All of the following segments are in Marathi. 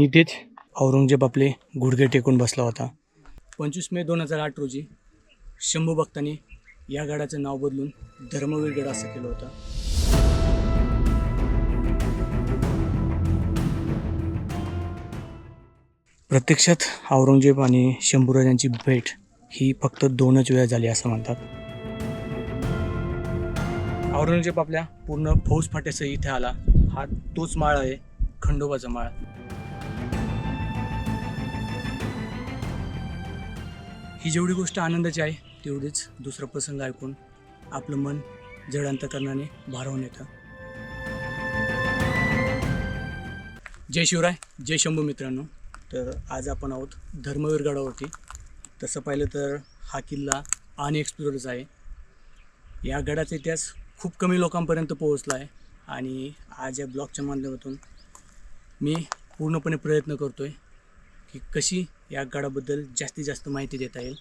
आणि इथेच औरंगजेब आपले गुडघे टेकून बसला होता. पंचवीस मे दोन हजार आठ रोजी शंभू भक्तांनी या गडाचं नाव बदलून धर्मवीर गड असं केलं होतं. प्रत्यक्षात औरंगजेब आणि शंभूराजांची भेट ही फक्त दोनच वेळा झाली असं म्हणतात. औरंगजेब आपल्या पूर्ण फौज फाट्यासह इथे आला. हा तोच माळ आहे खंडोबाचा माळ. ही जेवढी गोष्ट आनंदाची आहे तेवढीच दुसरा प्रसंग ऐकून आपलं मन जड अंतकरणाने भारावून येतं. जय शिवराय जय शंभू मित्रांनो. तर आज आपण आहोत धर्मवीर गडावरती. तसं पाहिलं तर हा किल्ला अनएक्सप्लोरच आहे. या गडाचा इतिहास खूप कमी लोकांपर्यंत पोहोचला आहे आणि आज या ब्लॉगच्या माध्यमातून मी पूर्णपणे प्रयत्न करतो आहे की कशी या गडाबद्दल जास्तीत जास्त माहिती देता येईल.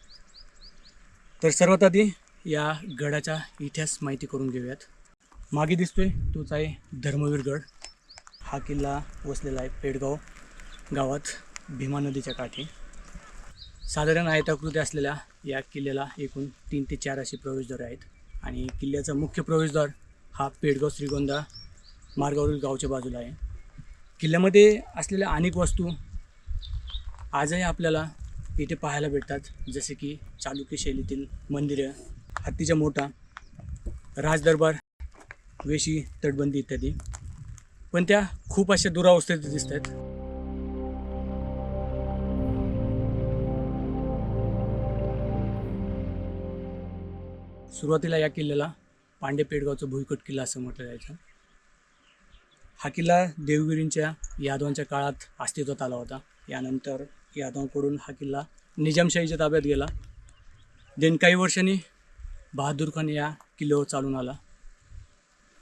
तर सर्वात आधी या गडाचा इतिहास माहिती करून घेऊयात. मागे दिसतोय तोच आहे धर्मवीर गड. हा किल्ला वसलेला आहे पेडगाव गावात भीमा नदीच्या काठी. साधारण आयताकृती असलेल्या या किल्ल्याला एकूण तीन ते चार असे प्रवेशद्वार आहेत. आणि किल्ल्याचा मुख्य प्रवेशद्वार हा पेडगाव श्रीगोंदा मार्गावरील गावच्या बाजूला आहे. किल्ल्यामध्ये असलेल्या अनेक वस्तू आजही आपल्याला इथे पाहायला भेटतात. जसे की चालुक्य शैलीतील मंदिरं हत्तीच्या मोठा राजदरबार वेशी तटबंदी इत्यादी. पण त्या खूप अशा दुरावस्थेत दिसत आहेत सुरुवातीला या किल्ल्याला पांडे पेडगावचं भुईकट किल्ला असं म्हटलं जायचं. हा किल्ला देवगिरींच्या यादवांच्या काळात अस्तित्वात आला होता. यानंतर यादवांकडून हा किल्ला निजामशाहीच्या ताब्यात गेला. देन काही वर्षांनी बहादूर खान या किल्ल्यावर चालून आला.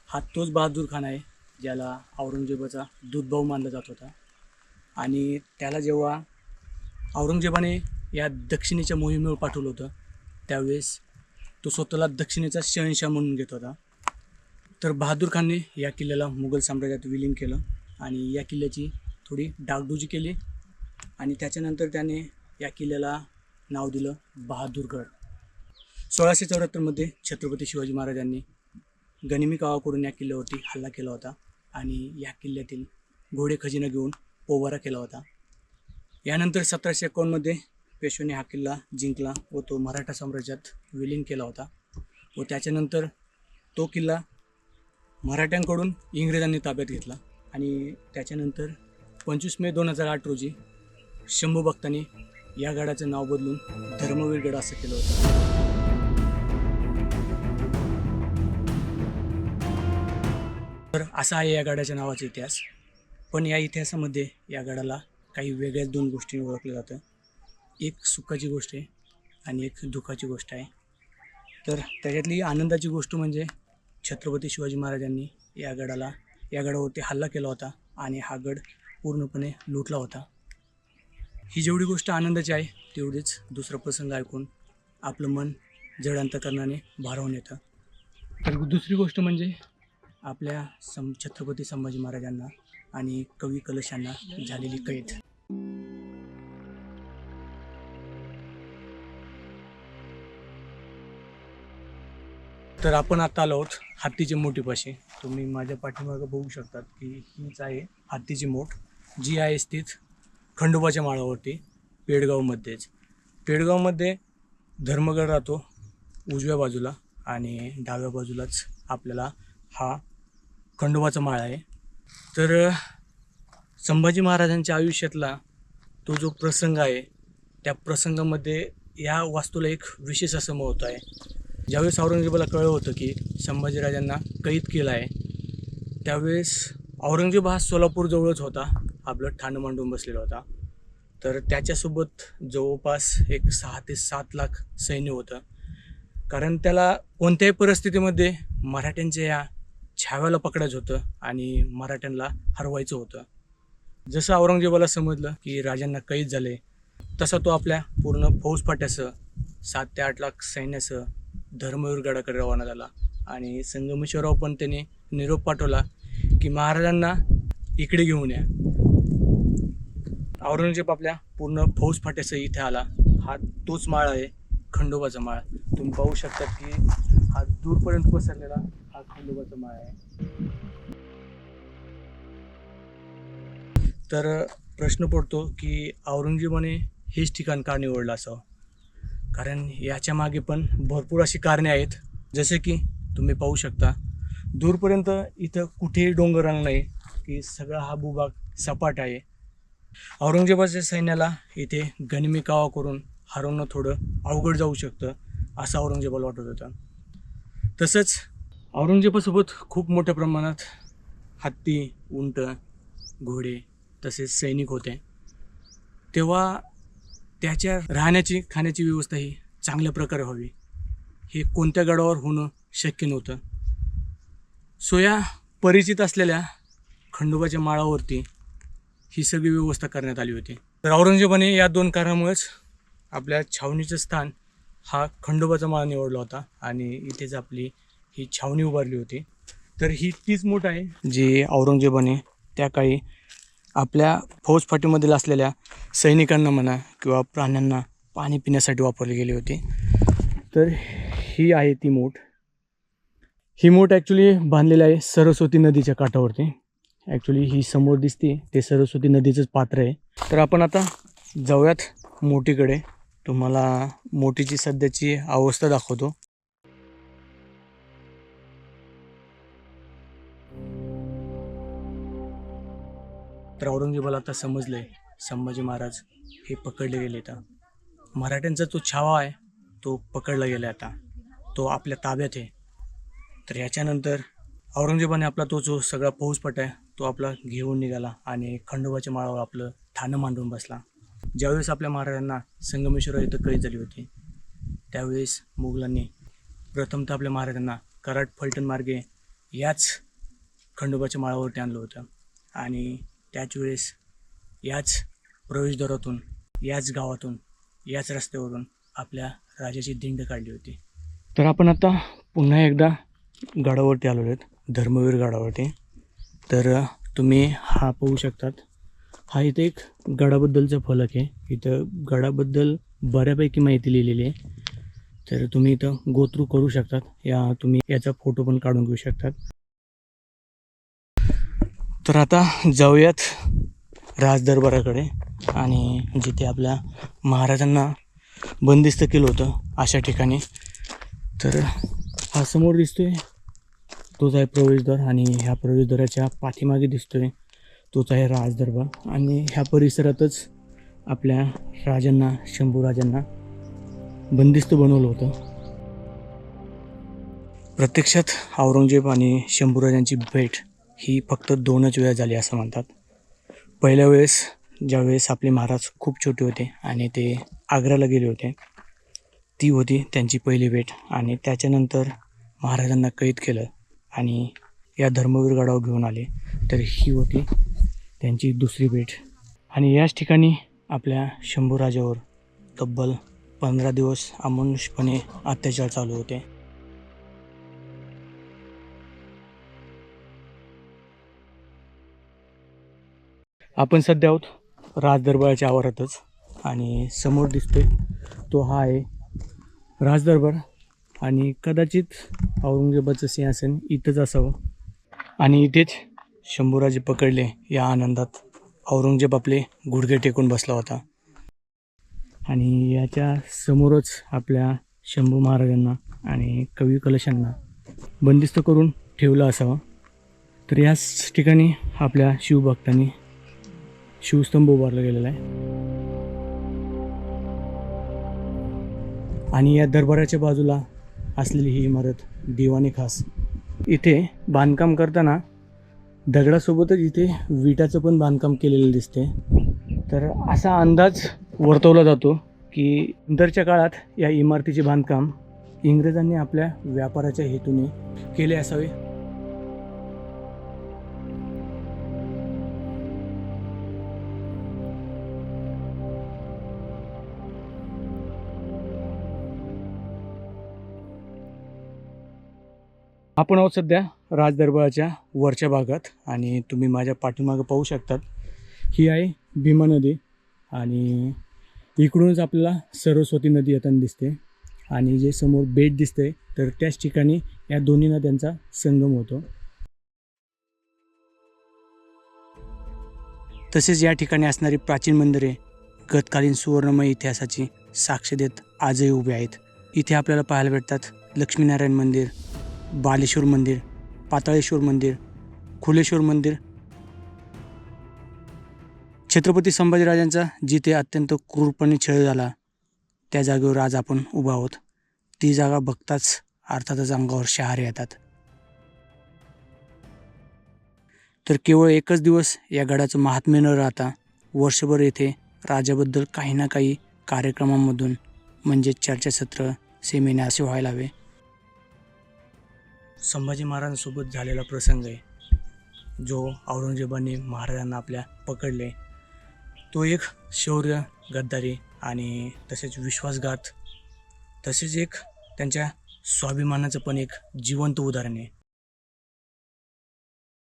हा तोच बहादूर खान आहे ज्याला औरंगजेबाचा दूधभाऊ मानला जात होता. आणि त्याला जेव्हा औरंगजेबाने या दक्षिणेच्या मोहिमेवर पाठवलं होतं त्यावेळेस तो स्वतःला दक्षिणेचा शहनशाह म्हणून घेत होता. तर बहादूर खानने या किल्ल्याला मुघल साम्राज्यात विलीन केलं आणि या किल्ल्याची थोडी डागडुजी केली. आणि त्याच्यानंतर त्याने या किल्ल्याला नाव दिलं बहादूरगड. सोळाशे चौऱ्याहत्तरमध्ये छत्रपती शिवाजी महाराजांनी गनिमी गावाकडून या किल्ल्यावरती हल्ला केला होता आणि या किल्ल्यातील घोडे खजिना घेऊन पोवारा केला होता. यानंतर सतराशे एकावन्नमध्ये पेशवेने हा किल्ला जिंकला व तो मराठा साम्राज्यात विलीन केला होता व त्याच्यानंतर तो किल्ला मराठ्यांकडून इंग्रजांनी ताब्यात घेतला आणि त्याच्यानंतर पंचवीस मे दोन हजार आठ रोजी शंभू भक्तांनी या गडाचं नाव बदलून धर्मवीर गड असं केलं होतं. तर असा आहे या गडाच्या नावाचा इतिहास. पण या इतिहासामध्ये या गडाला काही वेगळ्याच दोन गोष्टींनी ओळखलं जातं. एक सुखाची गोष्ट आहे आणि एक दुःखाची गोष्ट आहे. तर त्याच्यातली आनंदाची गोष्ट म्हणजे छत्रपती शिवाजी महाराजांनी या गडाला या गडावरती हल्ला केला होता आणि हा गड पूर्णपणे लुटला होता. ही जेवढी गोष्ट आनंदाची आहे तेवढीच दुसरा प्रसंग ऐकून आपलं मन जड अंतकरणाने भारावून येतं. तर दुसरी गोष्ट म्हणजे आपल्या सं छत्रपती संभाजी महाराजांना आणि कवी कलश यांना झालेली कैद. तर आपण आता आलो आहोत हत्तीचे मोठीपाशी. तुम्ही माझ्या पाठीमागं बघू शकतात की हीच आहे हत्तीची मोठ. जी आहे स्थित खंडोबाच्या माळावरती पेडगावमध्येच पेडगावमध्ये धर्मगड राहतो उजव्या बाजूला आणि डाव्या बाजूलाच आपल्याला हा खंडोबाचा माळ आहे. तर संभाजी महाराजांच्या आयुष्यातला तो जो प्रसंग आहे त्या प्रसंगामध्ये या वास्तूला एक विशेष असं महत्त्व आहे. ज्यावेळेस औरंगजेबाला कळलं होतं की संभाजीराजांना कैद केलं आहे त्यावेळेस औरंगजेब हा सोलापूरजवळच होता. आपलं ठाणं मांडून बसलेला होता. तर त्याच्यासोबत जवळपास एक सहा ते सात लाख सैन्य होतं. कारण त्याला कोणत्याही परिस्थितीमध्ये मराठ्यांच्या या छाव्याला पकडायचं होतं आणि मराठ्यांना हरवायचं होतं. जसं औरंगजेबाला समजलं की राजांना कैद झाले तसा तो आपल्या पूर्ण फौजफाट्यासह सात ते आठ लाख सैन्यासह धर्मवीर गडाकडे रवाना झाला. आणि संगमेश्वरराव पण त्याने निरोप पाठवला की महाराजांना इकडे घेऊन या. औरंगजेब आपल्या पूर्ण फौज फाट्यासह इथे आला. हा तोच माळ आहे खंडोबाचा माळ. तुम्ही पाहू शकता की हा दूरपर्यंत पसरलेला हा खंडोबाचा माळ आहे. तर प्रश्न पडतो की औरंगजेबाने हेच ठिकाण का निवडलं असावं? कारण याच्या मागे पण भरपूर अशी कारणे आहेत. जसे की तुम्ही पाहू शकता दूरपर्यंत इथं कुठेही डोंगरांग नाही की सगळा हा भूभाग सपाट आहे. औरंगजेबाच्या सैन्याला इथे गनिमी कावा करून हरवणं थोडं अवघड जाऊ शकतं असं औरंगजेबाला वाटत होतं. तसंच औरंगजेबासोबत खूप मोठ्या प्रमाणात हत्ती उंट घोडे तसेच सैनिक होते. तेव्हा त्याच्या राहण्याची खाण्याची व्यवस्था ही चांगल्या प्रकारे व्हावी हे कोणत्या गडावर होणं शक्य नव्हतं. सो या परिचित असलेल्या खंडोबाच्या माळावरती ही सगळी व्यवस्था करण्यात आली होती. तर औरंगजेबाने या दोन कारणामुळेच आपल्या छावणीचं स्थान हा खंडोबाचा माळा निवडला होता आणि इथेच आपली ही छावणी उभारली होती. तर ही तीच मूठ आहे जी औरंगजेबाने त्या काळी आपल्या फौजफाटीमधील असलेल्या सैनिकांना म्हणा किंवा प्राण्यांना पाणी पिण्यासाठी वापरली गेली होती. तर ही आहे ती मूठ. ही मूठ ॲक्च्युली बांधलेली आहे सरस्वती नदीच्या काठावरती. ॲक्च्युली ही समोर दिसते. ते सरस्वती नदीचंच पात्र आहे. तर आपण आता जाऊयात मोठीकडे तुम्हाला मोठीची सध्याची अवस्था दाखवतो. तर औरंगजेबाला आता समजलंय संभाजी महाराज हे पकडले गेले आता. मराठ्यांचा जो छावा आहे तो पकडला गेला आता. तो आपल्या ताब्यात आहे. तर याच्यानंतर औरंगजेबाने आपला तो जो सगळा फौजपट आहे तो आपला घेऊन निघाला आणि खंडोबाच्या माळावर आपलं ठाणं मांडून बसला. ज्यावेळेस आपल्या महाराजांना संगमेश्वर इथं कैद झाली होती त्यावेळेस मुघलांनी प्रथमतः आपल्या महाराजांना कराड फलटण मार्गे याच खंडोबाच्या माळावरती आणलं होतं. आणि त्याच वेळेस याच प्रवेशद्वारातून याच गावातून याच रस्त्यावरून आपल्या राजाची दिंड काढली होती. तर आपण आता पुन्हा एकदा गडावरती आलो आहेत धर्मवीर गडावरती. तर तुम्ही हा पाहू शकतात. हा इथे एक गडाबद्दलचा फलक आहे. इथं गडाबद्दल बऱ्यापैकी माहिती लिहिलेली आहे. तर तुम्ही इथं गोथ्रू करू शकतात. या तुम्ही याचा फोटो पण काढून घेऊ शकतात. तर आता जाऊयात राजदरबाराकडे. आणि जिथे आपल्या महाराजांना बंदिस्त केलं होतं अशा ठिकाणी. तर हा समोर दिसतोय तोच आहे प्रवेशद्वार आणि ह्या प्रवेशद्वाराच्या पाठीमागे दिसतोय तोच आहे राजदरबार. आणि ह्या परिसरातच आपल्या राजांना शंभूराजांना बंदिस्त बनवलं होतं. प्रत्यक्षात औरंगजेब आणि शंभूराजांची भेट ही फक्त दोनच वेळा झाली असं म्हणतात. पहिल्या वेळेस ज्यावेळेस आपले महाराज खूप छोटे होते आणि ते आग्र्याला गेले होते ती होती त्यांची पहिली भेट. आणि त्याच्यानंतर महाराजांना कैद केलं. आणि या धर्मवीर गडावर घेऊन आले. तर ही होती त्यांची दुसरी भेट. आणि याच ठिकाणी आपल्या शंभूराजावर तब्बल पंधरा दिवस अमानुषपणे अत्याचार चालू होते. आपण सध्या आहोत राजदरबाराच्या आवारातच आणि समोर दिसतोय तो हा आहे राजदरबार. आणि कदाचित औरंगजेबाचं सिंहासन इथंच असावं. आणि इथेच शंभूराजे पकडले या आनंदात. औरंगजेब आपले गुडघे टेकून बसला होता. आणि याच्या समोरच आपल्या शंभू महाराजांना आणि कवी कलशांना बंदिस्त करून ठेवलं असावं. तर याच ठिकाणी आपल्या शिवभक्तांनी शिवस्तंभ उभारला गेलेला आहे. आणि या दरबाराच्या बाजूला असलेली ही इमारत दिवाणी खास. इथे बांधकाम करताना दगडासोबतच इथे विटाचं पण बांधकाम केलेलं दिसते तर असा अंदाज वर्तवला जातो की नंतरच्या काळात या इमारतीचे बांधकाम इंग्रजांनी आपल्या व्यापाराच्या हेतूने केले असावे. आपण आहोत सध्या राजदरबाराच्या वरच्या भागात आणि तुम्ही माझ्या पाठीमागं पाहू शकतात. ही आहे भीमा नदी आणि इकडूनच आपल्याला सरस्वती नदी येताना दिसते. आणि जे समोर बेट दिसते तर त्याच ठिकाणी या दोन्ही नद्यांचा संगम होतो. तसेच या ठिकाणी असणारी प्राचीन मंदिरे गतकालीन सुवर्णमय इतिहासाची साक्ष देत आजही उभे आहेत. इथे आपल्याला पाहायला भेटतात लक्ष्मीनारायण मंदिर बालेश्वर मंदिर पाताळेश्वर मंदिर खुलेश्वर मंदिर. छत्रपती संभाजीराजांचा जिथे अत्यंत क्रूरपणे छळ झाला त्या जागेवर आज आपण उभा आहोत. ती जागा बघताच अर्थातच अंगावर शहारे येतात. तर केवळ एकच दिवस या गडाचं महात्म्य न राहता वर्षभर येथे राजाबद्दल काही ना काही कार्यक्रमांमधून म्हणजे चर्चासत्र सेमिनार असे व्हायला हवे. संभाजी महाराजांसोबत झालेला प्रसंग आहे. जो औरंगजेबाने महाराजांना आपल्या पकडले. तो एक शौर्य गद्दारी आणि तसेच विश्वासघात तसेच एक त्यांच्या स्वाभिमानाचं पण एक जिवंत उदाहरण आहे.